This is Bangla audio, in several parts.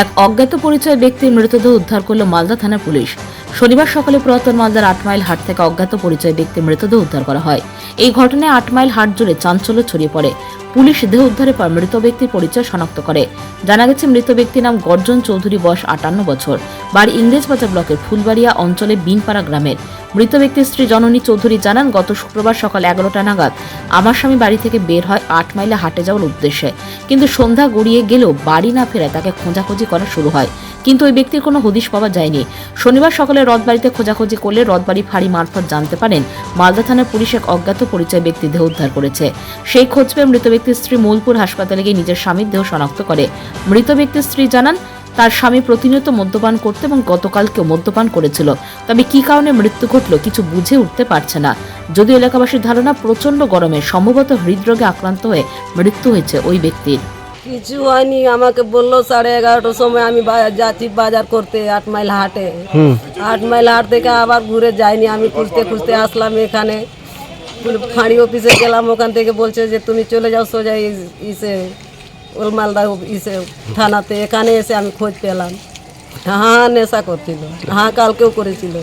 এক অজ্ঞাত পরিচয় ব্যক্তির মৃতদেহ উদ্ধার করল মালদা থানা পুলিশ। শনিবার সকালে পুরাতন মালদার আট মাইল হাট থেকে অজ্ঞাত পরিচয় ব্যক্তির মৃতদেহ উদ্ধার করা হয়। এই ঘটনায় আট মাইল হাট জুড়ে চাঞ্চল্য ছড়িয়ে পড়ে। পুলিশ দেহ উদ্ধারের পর মৃত ব্যক্তির পরিচয় শনাক্ত করে। জানা গেছে, মৃত ব্যক্তির নাম গর্জন চৌধুরী, বয়স আটান্ন বছর। বাড়ি ইংরেজবাজার ব্লকের ফুলবাড়িয়া অঞ্চলে বিনপাড়া গ্রামের। মৃত ব্যক্তির স্ত্রী জননী চৌধুরী জানান, গত শুক্রবার সকাল এগারোটা নাগাদ আমার স্বামী বাড়ি থেকে বের হয় আট মাইলে হাটে যাওয়ার উদ্দেশ্যে। কিন্তু সন্ধ্যা গড়িয়ে গেলেও বাড়ি না ফেরায় তাকে খোঁজাখুঁজি করা শুরু হয়। কিন্তু ওই ব্যক্তির কোনো হদিশ পাওয়া যায়নি। শনিবার সকালে রথবাড়িতে খোঁজাখুঁজি করলে রথবাড়ি ফাঁড়ি মারফত জানতে পারেন, মালদা থানার পুলিশ এক অজ্ঞাত পরিচয় ব্যক্তি দেহ উদ্ধার করেছে। সেই খোঁজ পেয়ে মৃত ব্যক্তির স্ত্রী মূলপুর হাসপাতালে গিয়ে নিজের স্বামীর দেহ শনাক্ত করে। মৃত ব্যক্তির স্ত্রী জানান, তার স্বামী প্রতিনিয়ত মদ্যপান করতে এবং গতকালকেও মদ্যপান করেছিল। তবে কী কারণে মৃত্যু ঘটলো কিছু বুঝে উঠতে পারছে না। যদিও এলাকাবাসীর ধারণা, প্রচণ্ড গরমে সম্ভবত হৃদরোগে আক্রান্ত হয়ে মৃত্যু হয়েছে ওই ব্যক্তির। কিছু হয়নি। আমাকে বলল সাড়ে এগারোটার সময় আমি যাচ্ছি বাজার করতে আট মাইল হাটে। আট মাইল হাট থেকে আবার ঘুরে যাইনি। আমি খুঁজতে খুঁজতে আসলাম এখানে। ফাঁড়ি অফিসে গেলাম। ওখান থেকে বলছে যে তুমি চলে যাও সোজা ইসে ওল মালদা ইসে থানাতে। এখানে এসে আমি খোঁজ পেলাম। হ্যাঁ নেশা করছিল। হ্যাঁ কালকেও করেছিল।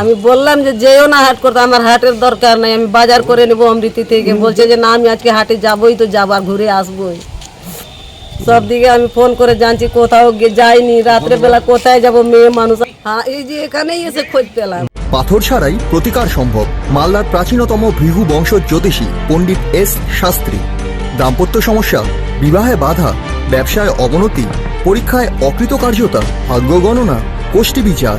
আমি বললাম যে যেও না হাট করতে, আমার হাটের দরকার নাই, আমি বাজার করে নেব অমৃতি থেকে। বলছে যে না, আমি আজকে হাটে যাবোই তো, যাব আর ঘুরে আসবোই। সব দিকে আমি ফোন করে জানছি, কোথাও যাইনি। রাত্রে বেলা কোথায় যাব, মেয়ে মানুষ। হ্যাঁ এই যে এখানেই এসে খোঁজ পেলাম। পাথর ছাড়াই প্রতিকার সম্ভব। মালদার প্রাচীনতম ভৃগু বংশ জ্যোতিষী পণ্ডিত এস শাস্ত্রী। দাম্পত্য সমস্যা, বিবাহে বাধা, ব্যবসায় অবনতি, পরীক্ষায় অকৃতকার্যতা, ভাগ্য গণনা গোষ্ঠী বিচার।